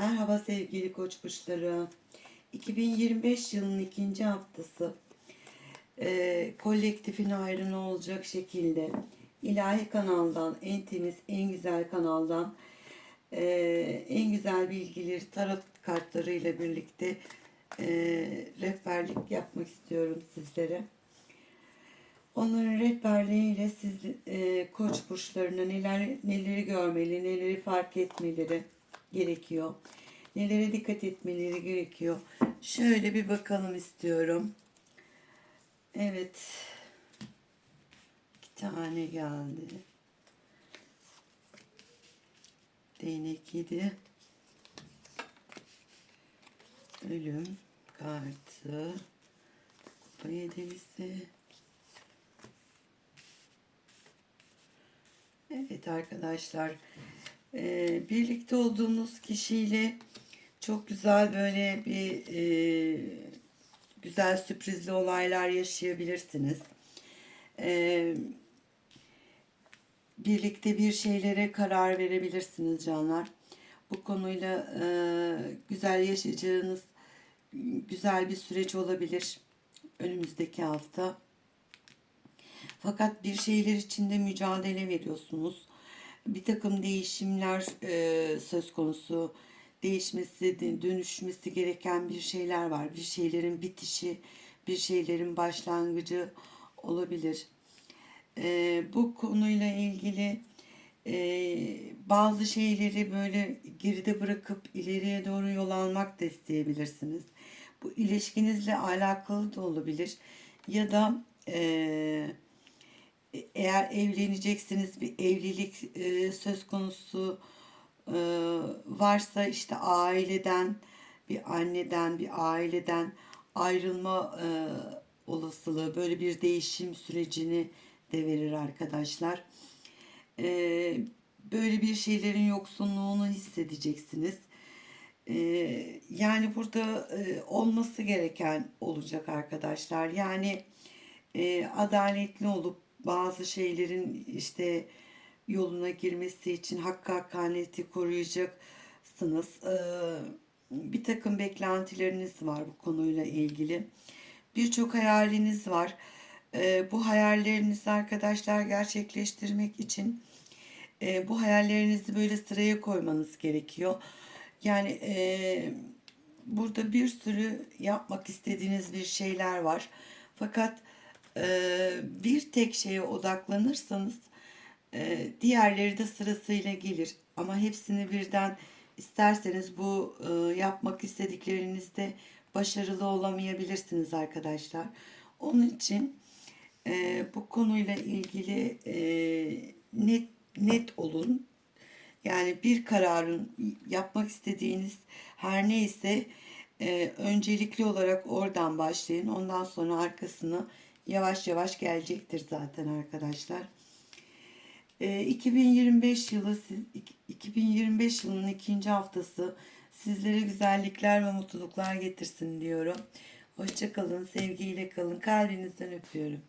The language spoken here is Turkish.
Merhaba sevgili koç burçları. 2025 yılının ikinci haftası e, kolektifin hayrına olacak şekilde ilahi kanaldan en temiz en güzel kanaldan e, en güzel bilgileri tarot kartlarıyla birlikte e, rehberlik yapmak istiyorum sizlere. Onların rehberliğiyle siz e, koç burçlarına neler neleri görmeli, neleri fark etmeleri gerekiyor. Nelere dikkat etmeleri gerekiyor. Şöyle bir bakalım istiyorum. Evet. İki tane geldi. Değnek yedi. Ölüm kartı. Kupa yedilisi. Evet arkadaşlar. Ee, birlikte olduğunuz kişiyle çok güzel böyle bir e, güzel sürprizli olaylar yaşayabilirsiniz. Ee, birlikte bir şeylere karar verebilirsiniz canlar. Bu konuyla e, güzel yaşayacağınız güzel bir süreç olabilir önümüzdeki hafta. Fakat bir şeyler içinde mücadele veriyorsunuz. Bir takım değişimler e, söz konusu. Değişmesi, dönüşmesi gereken bir şeyler var. Bir şeylerin bitişi, bir şeylerin başlangıcı olabilir. E, bu konuyla ilgili e, bazı şeyleri böyle geride bırakıp ileriye doğru yol almak da isteyebilirsiniz. Bu ilişkinizle alakalı da olabilir. Ya da eee eğer evleneceksiniz bir evlilik e, söz konusu e, varsa işte aileden bir anneden bir aileden ayrılma e, olasılığı böyle bir değişim sürecini de verir arkadaşlar. E, böyle bir şeylerin yoksunluğunu hissedeceksiniz. E, yani burada e, olması gereken olacak arkadaşlar. Yani e, adaletli olup bazı şeylerin işte yoluna girmesi için hakkı hakaniyeti koruyacaksınız. Ee, bir takım beklentileriniz var bu konuyla ilgili. Birçok hayaliniz var. Ee, bu hayallerinizi arkadaşlar gerçekleştirmek için e, bu hayallerinizi böyle sıraya koymanız gerekiyor. Yani e, burada bir sürü yapmak istediğiniz bir şeyler var. Fakat e, bir tek şeye odaklanırsanız e, diğerleri de sırasıyla gelir. Ama hepsini birden isterseniz bu e, yapmak istediklerinizde başarılı olamayabilirsiniz arkadaşlar. Onun için bu konuyla ilgili net net olun. Yani bir kararın yapmak istediğiniz her neyse öncelikli olarak oradan başlayın. Ondan sonra arkasını yavaş yavaş gelecektir zaten arkadaşlar. E, 2025 yılı 2025 yılının ikinci haftası sizlere güzellikler ve mutluluklar getirsin diyorum. Hoşçakalın, sevgiyle kalın. Kalbinizden öpüyorum.